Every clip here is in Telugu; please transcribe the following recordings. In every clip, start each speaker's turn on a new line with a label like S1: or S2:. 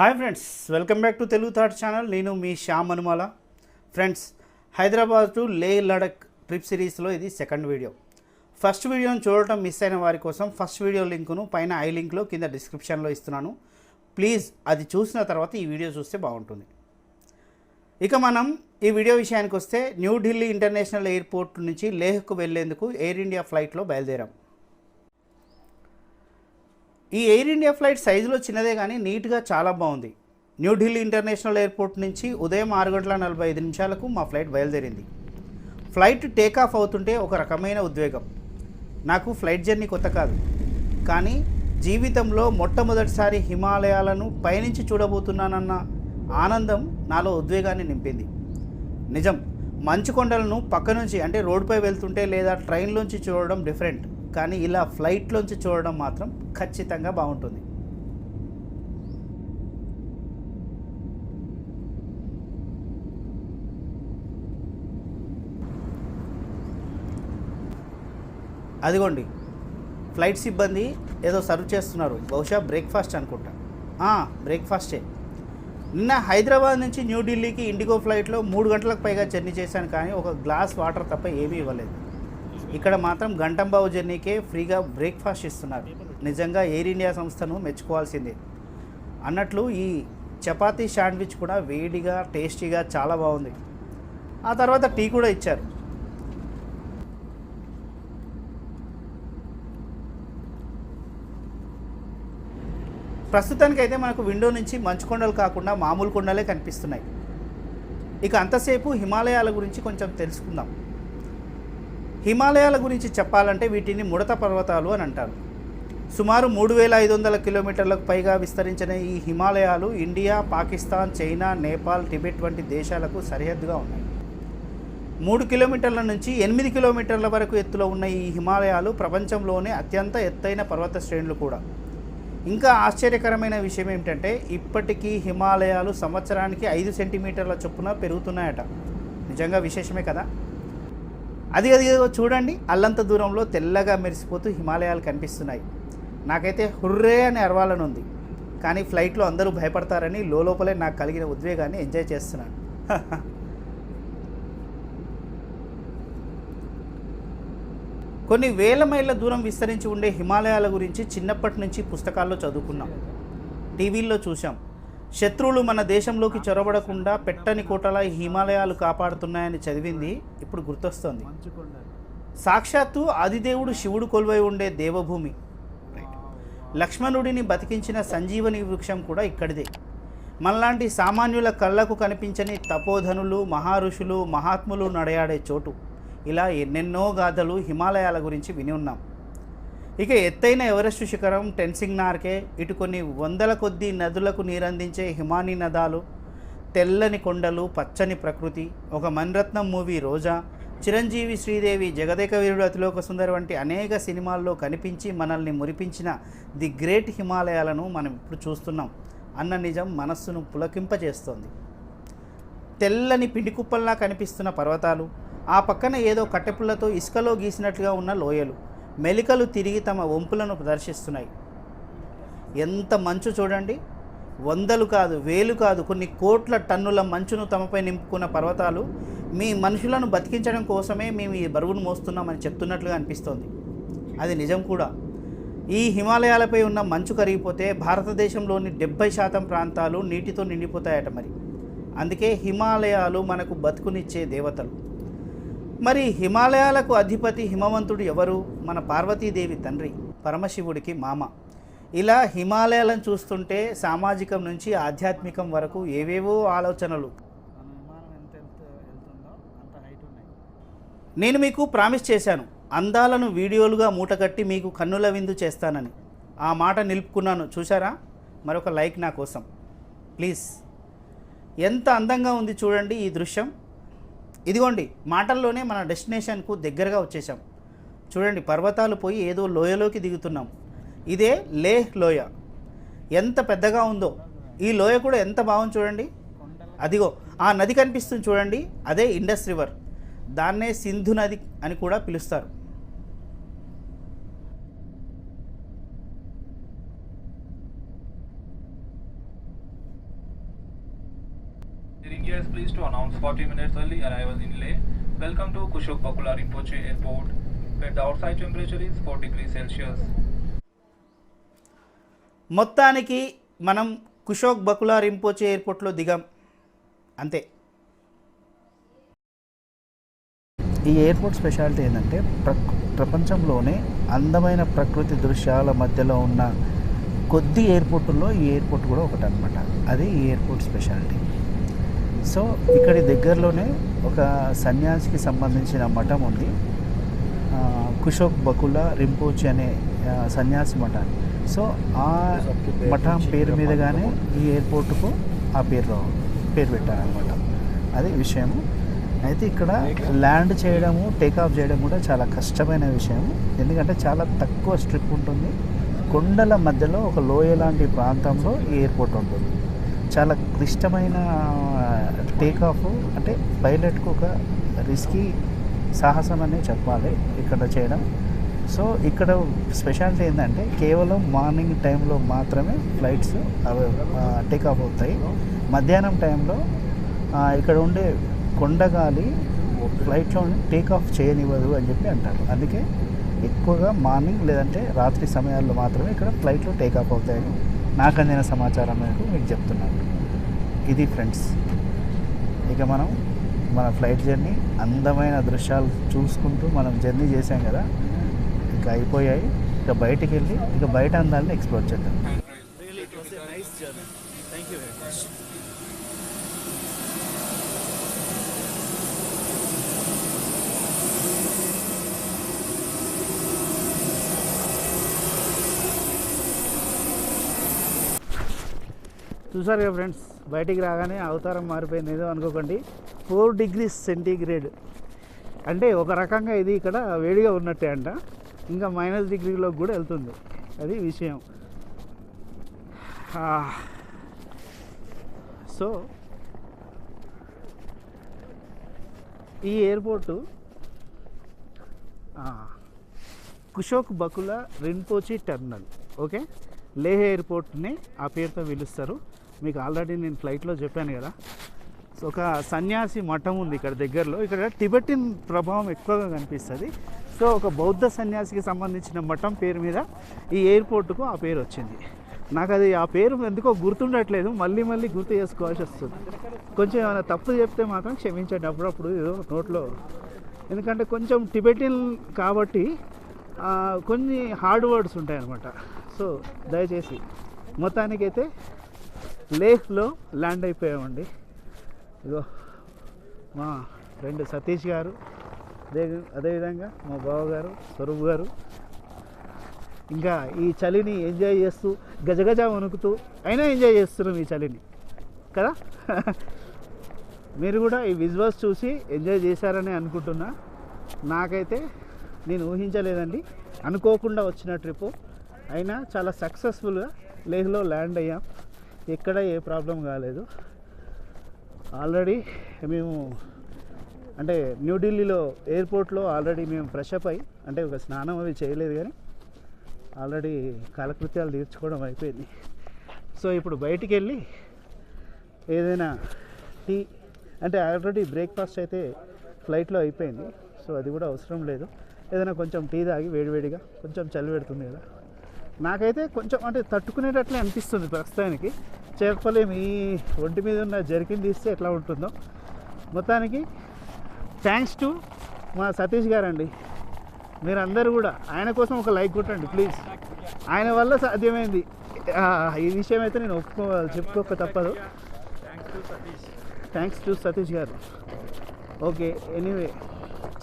S1: Hi friends welcome back to Telugu thought channel. నేను మీ Shyam Anumala. Friends Hyderabad to Leh Ladakh trip సిరీస్లో ఇది సెకండ్ వీడియో. ఫస్ట్ వీడియోను చూడటం మిస్ అయిన వారి కోసం ఫస్ట్ వీడియో లింకును పైన ఐ లింక్లో కింద డిస్క్రిప్షన్లో ఇస్తున్నాను. ప్లీజ్ అది చూసిన తర్వాత ఈ వీడియో చూస్తే బాగుంటుంది. ఇక మనం ఈ వీడియో విషయానికి వస్తే న్యూఢిల్లీ ఇంటర్నేషనల్ ఎయిర్పోర్ట్ నుంచి లేహ్కు వెళ్ళేందుకు ఎయిర్ ఇండియా ఫ్లైట్లో బయలుదేరాం. ఈ ఎయిర్ ఇండియా ఫ్లైట్ సైజులో చిన్నదే కానీ నీట్గా చాలా బాగుంది. న్యూఢిల్లీ ఇంటర్నేషనల్ ఎయిర్పోర్ట్ నుంచి ఉదయం ఆరు గంటల నలభై ఐదు నిమిషాలకు మా ఫ్లైట్ బయలుదేరింది. ఫ్లైట్ టేక్ ఆఫ్ అవుతుంటే ఒక రకమైన ఉద్వేగం. నాకు ఫ్లైట్ జర్నీ కొత్త కాదు. కానీ జీవితంలో మొట్టమొదటిసారి హిమాలయాలను పయనించి చూడబోతున్నానన్న ఆనందం నాలో ఉద్వేగాన్ని నింపింది. నిజం మంచు కొండలను పక్క నుంచి అంటే రోడ్డుపై వెళ్తుంటే లేదా ట్రైన్లోంచి చూడడం డిఫరెంట్. కానీ ఇలా ఫ్లైట్లోంచి చూడడం మాత్రం ఖచ్చితంగా బాగుంటుంది. అదిగోండి. ఫ్లైట్ సిబ్బంది ఏదో సర్వ్ చేస్తున్నారు. బహుశా బ్రేక్ఫాస్ట్ అనుకుంటా. బ్రేక్ఫాస్టే. నిన్న హైదరాబాద్ నుంచి న్యూఢిల్లీకి ఇండిగో ఫ్లైట్లో మూడు గంటలకు పైగా జర్నీ చేశాను కానీ ఒక గ్లాస్ వాటర్ తప్ప ఏమీ ఇవ్వలేదు. ఇక్కడ మాత్రం గంటంబావు జర్నీకే ఫ్రీగా బ్రేక్ఫాస్ట్ ఇస్తున్నారు. నిజంగా ఎయిర్ ఇండియా సంస్థను మెచ్చుకోవాల్సిందే. అన్నట్లు ఈ చపాతీ శాండ్విచ్ కూడా వేడిగా టేస్టీగా చాలా బాగుంది. ఆ తర్వాత టీ కూడా ఇచ్చారు. ప్రస్తుతానికైతే మనకు విండో నుంచి మంచు కొండలు కాకుండా మామూలు కొండలే కనిపిస్తున్నాయి. ఇక అంతసేపు హిమాలయాల గురించి కొంచెం తెలుసుకుందాం. హిమాలయాల గురించి చెప్పాలంటే వీటిని ముడత పర్వతాలు అని అంటారు. సుమారు మూడు వేల ఐదు వందల కిలోమీటర్లకు పైగా విస్తరించిన ఈ హిమాలయాలు India Pakistan China Nepal Tibet వంటి దేశాలకు సరిహద్దుగా ఉన్నాయి. మూడు కిలోమీటర్ల నుంచి ఎనిమిది కిలోమీటర్ల వరకు ఎత్తులో ఉన్న ఈ హిమాలయాలు ప్రపంచంలోనే అత్యంత ఎత్తైన పర్వత శ్రేణులు కూడా. ఇంకా ఆశ్చర్యకరమైన విషయం ఏమిటంటే ఇప్పటికీ హిమాలయాలు సంవత్సరానికి ఐదు సెంటీమీటర్ల చొప్పున పెరుగుతున్నాయట. నిజంగా విశేషమే కదా? అది అది చూడండి అల్లంత దూరంలో తెల్లగా మెరిసిపోతూ హిమాలయాలు కనిపిస్తున్నాయి. నాకైతే హుర్రే అని అరవాలని ఉంది. కానీ ఫ్లైట్లో అందరూ భయపడతారని లోపలే నాకు కలిగిన ఉద్వేగాన్ని ఎంజాయ్ చేస్తున్నాను. కొన్ని వేల మైళ్ళ దూరం విస్తరించి ఉండే హిమాలయాల గురించి చిన్నప్పటి నుంచి పుస్తకాల్లో చదువుకున్నాం. టీవీల్లో చూసాం శత్రువులు మన దేశంలోకి చొరబడకుండా పెట్టని కోటలా ఈ హిమాలయాలు కాపాడుతున్నాయని చదివింది. ఇప్పుడు గుర్తొస్తోంది. సాక్షాత్తు ఆదిదేవుడు శివుడు కొలువై ఉండే దేవభూమి. లక్ష్మణుడిని బతికించిన సంజీవని వృక్షం కూడా ఇక్కడిదే. మనలాంటి సామాన్యుల కళ్ళకు కనిపించని తపోధనులు మహారుషులు మహాత్ములు నడయాడే చోటు. ఇలా ఎన్నెన్నో గాథలు హిమాలయాల గురించి విని ఉన్నాం. ఇక ఎత్తైన ఎవరెస్ట్ శిఖరం టెన్సింగ్ నార్కే ఇటు కొన్ని వందల కొద్దీ నదులకు నీరందించే హిమానీ నదాలు తెల్లని కొండలు పచ్చని ప్రకృతి ఒక మన్రత్నం మూవీ రోజా చిరంజీవి శ్రీదేవి జగదేక వీరుడు అతిలోక సుందరి వంటి అనేక సినిమాల్లో కనిపించి మనల్ని మురిపించిన ది గ్రేట్ హిమాలయాలను మనం ఇప్పుడు చూస్తున్నాం. అన్న నిజం మనస్సును పులకింపజేస్తోంది. తెల్లని పిండి కుప్పల్లా కనిపిస్తున్న పర్వతాలు ఆ పక్కన ఏదో కట్టెపుల్లతో ఇసుకలో గీసినట్లుగా ఉన్న లోయలు మెలికలు తిరిగి తమ వంపులను ప్రదర్శిస్తున్నాయి. ఎంత మంచు చూడండి. వందలు కాదు వేలు కాదు కొన్ని కోట్ల టన్నుల మంచును తమపై నింపుకున్న పర్వతాలు మీ మనుషులను బతికించడం కోసమే మేము ఈ బరువును మోస్తున్నామని చెప్తున్నట్లుగా అనిపిస్తోంది. అది నిజం కూడా. ఈ హిమాలయాలపై ఉన్న మంచు కరిగిపోతే భారతదేశంలోని డెబ్బై శాతం ప్రాంతాలు నీటితో నిండిపోతాయట మరి. అందుకే హిమాలయాలు మనకు బతుకునిచ్చే దేవతలు. మరి హిమాలయాలకు అధిపతి హిమవంతుడు ఎవరు? మన పార్వతీదేవి తండ్రి పరమశివుడికి మామ. ఇలా హిమాలయాలను చూస్తుంటే సామాజికం నుంచి ఆధ్యాత్మికం వరకు ఏవేవో ఆలోచనలు. నేను మీకు ప్రామిస్ చేశాను అందాలను వీడియోలుగా మూటగట్టి మీకు కన్నుల విందు చేస్తానని. ఆ మాట నిలుపుకున్నాను చూసారా మరొక లైక్ నా కోసం. ప్లీజ్. ఎంత అందంగా ఉంది చూడండి ఈ దృశ్యం. ఇదిగోండి మాటల్లోనే మన డెస్టినేషన్కు దగ్గరగా వచ్చేసాం చూడండి పర్వతాలు పోయి ఏదో లోయలోకి దిగుతున్నాం. ఇదే లేహ్ లోయ. ఎంత పెద్దగా ఉందో. ఈ లోయ కూడా ఎంత బాగుంది చూడండి. అదిగో ఆ నది కనిపిస్తుంది చూడండి. అదే ఇండస్ రివర్. దాన్నే సింధు నది అని కూడా పిలుస్తారు.
S2: Around 40 minutes early arrival in Leh. Welcome to Kushok Bakula Rinpoche Airport, where the outside temperature is 4 degrees Celsius.
S1: మొత్తానికి మనం కుషోక్ బకులా రింపోచే ఎయిర్పోర్ట్లో దిగాం. అంతే. ఈ ఎయిర్పోర్ట్ స్పెషాలిటీ ఏంటంటే ప్ర ప్రపంచంలోనే అందమైన ప్రకృతి దృశ్యాల మధ్యలో ఉన్న కొద్ది ఎయిర్పోర్టుల్లో ఈ ఎయిర్పోర్ట్ కూడా ఒకటి అనమాట అది ఈ ఎయిర్పోర్ట్ స్పెషాలిటీ సో ఇక్కడి దగ్గరలోనే ఒక సన్యాసికి సంబంధించిన మఠం ఉంది. కుషోక్ బకుల రింపోచి అనే సన్యాసి మఠం సో ఆ మఠం పేరు మీదగానే ఈ ఎయిర్పోర్ట్కు ఆ పేరు పేరు పెట్టారనమాట అది విషయము. అయితే ఇక్కడ ల్యాండ్ చేయడము టేకాఫ్ చేయడం కూడా చాలా కష్టమైన విషయం. ఎందుకంటే చాలా తక్కువ స్ట్రిప్ ఉంటుంది. కొండల మధ్యలో ఒక లోయ లాంటి ప్రాంతంలో ఈ ఎయిర్పోర్ట్ ఉంటుంది. చాలా క్లిష్టమైన టేకాఫ్ అంటే పైలట్కు ఒక రిస్కీ సాహసం అనే చెప్పాలి ఇక్కడ చేయడం. సో ఇక్కడ స్పెషాలిటీ ఏంటంటే కేవలం మార్నింగ్ టైంలో మాత్రమే ఫ్లైట్స్ అవి టేకాఫ్ అవుతాయి. మధ్యాహ్నం టైంలో ఇక్కడ ఉండే కొండగాలి ఫ్లైట్లో టేక్ ఆఫ్ చేయనివ్వదు అని చెప్పి అంటారు. అందుకే ఎక్కువగా మార్నింగ్ లేదంటే రాత్రి సమయాల్లో మాత్రమే ఇక్కడ ఫ్లైట్లో టేక్ ఆఫ్ అవుతాయని నాకు అందిన సమాచారం మేరకు మీకు చెప్తున్నాను. ఇది ఫ్రెండ్స్ ఇక మనం మన ఫ్లైట్ జర్నీ అందమైన దృశ్యాలు చూసుకుంటూ మనం జర్నీ చేసాం కదా ఇక అయిపోయాయి. ఇక బయటికి వెళ్ళి ఇక బయట అందాలని ఎక్స్ప్లోర్ చేద్దాం. చూసారు కదా ఫ్రెండ్స్? బయటికి రాగానే అవతారం మారిపోయింది. ఏదో అనుకోకండి. Four degrees centigrade. అంటే ఒక రకంగా ఇది ఇక్కడ వేడిగా ఉన్నట్టే అంట. ఇంకా మైనస్ డిగ్రీలోకి కూడా వెళ్తుంది. అది విషయం. సో ఈ airport Kushok Bakula Rinpoche terminal. Okay? Leh ఎయిర్పోర్ట్ని ఆ పేరుతో పిలుస్తారు. మీకు ఆల్రెడీ నేను ఫ్లైట్లో చెప్పాను కదా. సో ఒక సన్యాసి మఠం ఉంది ఇక్కడ దగ్గరలో. ఇక్కడ టిబెటిన్ ప్రభావం ఎక్కువగా కనిపిస్తుంది. సో ఒక బౌద్ధ సన్యాసికి సంబంధించిన మఠం పేరు మీద ఈ ఎయిర్పోర్ట్కు ఆ పేరు వచ్చింది. నాకు అది ఆ పేరు ఎందుకో గుర్తుండట్లేదు. మళ్ళీ మళ్ళీ గుర్తు చేసుకోవాల్సి వస్తుంది. కొంచెం ఏమైనా తప్పు చెప్తే మాత్రం క్షమించండి. అప్పుడప్పుడు ఏదో నోట్లో ఎందుకంటే కొంచెం టిబెటిన్ కాబట్టి కొన్ని హార్డ్ వర్డ్స్ ఉంటాయి అన్నమాట సో దయచేసి మొత్తానికైతే లేహ్లో ల్యాండ్ అయిపోయామండి. ఇగో మా ఫ్రెండ్ సతీష్ గారు అదే అదేవిధంగా మా బావగారు స్వరూప్ గారు. ఇంకా ఈ చలిని ఎంజాయ్ చేస్తూ గజగజ వణుకుతూ అయినా ఎంజాయ్ చేస్తున్నాం ఈ చలిని. కదా? మీరు కూడా ఈ విజువల్స్ చూసి ఎంజాయ్ చేశారని అనుకుంటున్నా. నాకైతే నేను ఊహించలేదండి. అనుకోకుండా వచ్చిన ట్రిప్. అయినా చాలా సక్సెస్ఫుల్గా లేహ్లో ల్యాండ్ అయ్యాం. ఎక్కడ ఏ ప్రాబ్లం కాలేదు. ఆల్రెడీ మేము అంటే న్యూఢిల్లీలో ఎయిర్పోర్ట్లో ఆల్రెడీ మేము ఫ్రెష్ అప్ అయ్యి అంటే ఒక స్నానం అవి చేయలేదు కానీ ఆల్రెడీ కాలకృత్యాలు తీర్చుకోవడం అయిపోయింది. సో ఇప్పుడు బయటికి వెళ్ళి ఏదైనా టీ అంటే ఆల్రెడీ బ్రేక్ఫాస్ట్ అయితే ఫ్లైట్లో అయిపోయింది. సో అది కూడా అవసరం లేదు. ఏదైనా కొంచెం టీ తాగి వేడివేడిగా కొంచెం చలి పెడుతుంది కదా. నాకైతే కొంచెం అంటే తట్టుకునేటట్లే అనిపిస్తుంది ప్రస్తుతానికి. చెప్పలేము ఈ ఒంటి మీద ఉన్న జర్కిన్ తీస్తే ఎట్లా ఉంటుందో. మొత్తానికి థ్యాంక్స్ టు మా సతీష్ గారండి. మీరందరూ కూడా ఆయన కోసం ఒక లైక్ కొట్టండి ప్లీజ్ ఆయన వల్ల సాధ్యమైంది. ఈ విషయం అయితే నేను ఒప్పుకోవాలి చెప్పుకోక తప్పదు. థ్యాంక్స్ టు సతీష్ గారు. ఓకే ఎనీవే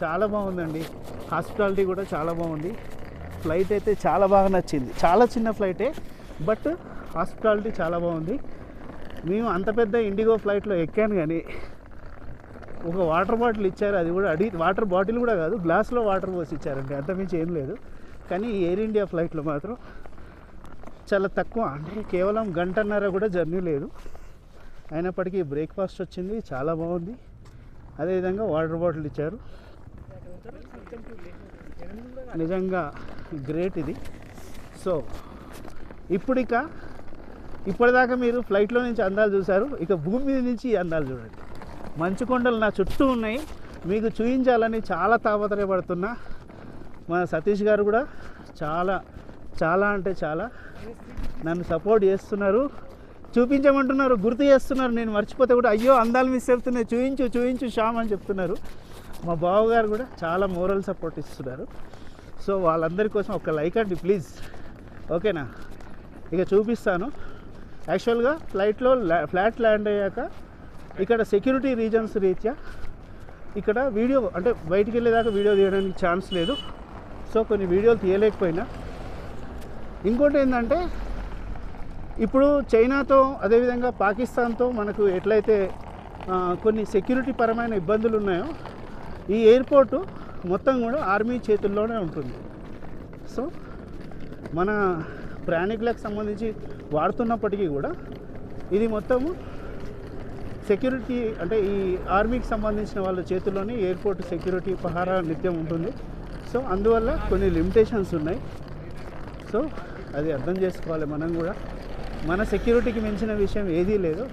S1: చాలా బాగుందండి. హాస్పిటాలిటీ కూడా చాలా బాగుంది. ఫ్లైట్ అయితే చాలా బాగా నచ్చింది. చాలా చిన్న ఫ్లైటే బట్ హాస్పిటాలిటీ చాలా బాగుంది. మేము అంత పెద్ద ఇండిగో ఫ్లైట్లో ఎక్కాను కానీ ఒక వాటర్ బాటిల్ ఇచ్చారు అది కూడా అడిగి వాటర్ బాటిల్ కూడా కాదు గ్లాస్లో వాటర్ పోసి ఇచ్చారండి అంతమించి ఏం లేదు. కానీ ఎయిర్ ఇండియా ఫ్లైట్లో మాత్రం చాలా తక్కువ. అంటే కేవలం గంటన్నర కూడా జర్నీ లేదు. అయినప్పటికీ బ్రేక్ఫాస్ట్ వచ్చింది చాలా బాగుంది. అదేవిధంగా వాటర్ బాటిల్ ఇచ్చారు. నిజంగా గ్రేట్ ఇది. సో ఇప్పుడు ఇక ఇప్పటిదాకా మీరు ఫ్లైట్లో నుంచి అందాలు చూశారు. ఇక భూమి మీద నుంచి ఈ అందాలు చూడండి. మంచు కొండలు నా చుట్టూ ఉన్నాయి. మీకు చూపించాలని చాలా తాపత్రయపడుతున్నా. మన సతీష్ గారు కూడా చాలా చాలా అంటే చాలా నన్ను సపోర్ట్ చేస్తున్నారు. చూపించమంటున్నారు గుర్తు చేస్తున్నారు. నేను మర్చిపోతే కూడా అయ్యో అందాలు మిస్ అవుతున్నాయి. చూయించు చూయించు శ్యామ్ అని చెప్తున్నారు. మా బావగారు కూడా చాలా మోరల్ సపోర్ట్ ఇస్తున్నారు. సో వాళ్ళందరి కోసం ఒక లైక్ అండి ప్లీజ్. ఓకేనా? ఇక చూపిస్తాను. యాక్చువల్గా ఫ్లైట్లో ఫ్లాట్ ల్యాండ్ అయ్యాక ఇక్కడ సెక్యూరిటీ రీజన్స్ రీత్యా ఇక్కడ వీడియో అంటే బయటికి వెళ్ళేదాకా వీడియో తీయడానికి ఛాన్స్ లేదు. సో కొన్ని వీడియోలు తీయలేకపోయినా. ఇంకోటి ఏంటంటే ఇప్పుడు చైనాతో అదేవిధంగా పాకిస్తాన్తో మనకు ఎట్లయితే కొన్ని సెక్యూరిటీ పరమైన ఇబ్బందులు ఉన్నాయో ఈ ఎయిర్పోర్టు మొత్తం కూడా ఆర్మీ చేతుల్లోనే ఉంటుంది. సో మన ప్రయాణికులకు సంబంధించి వాడుతున్నప్పటికీ కూడా ఇది మొత్తము సెక్యూరిటీ అంటే ఈ ఆర్మీకి సంబంధించిన వాళ్ళ చేతుల్లోనే ఎయిర్పోర్ట్ సెక్యూరిటీ పహారా నిత్యం ఉంటుంది. సో అందువల్ల కొన్ని లిమిటేషన్స్ ఉన్నాయి. సో అది అర్థం చేసుకోవాలి మనం కూడా. మన సెక్యూరిటీకి మించిన విషయం ఏదీ లేదు.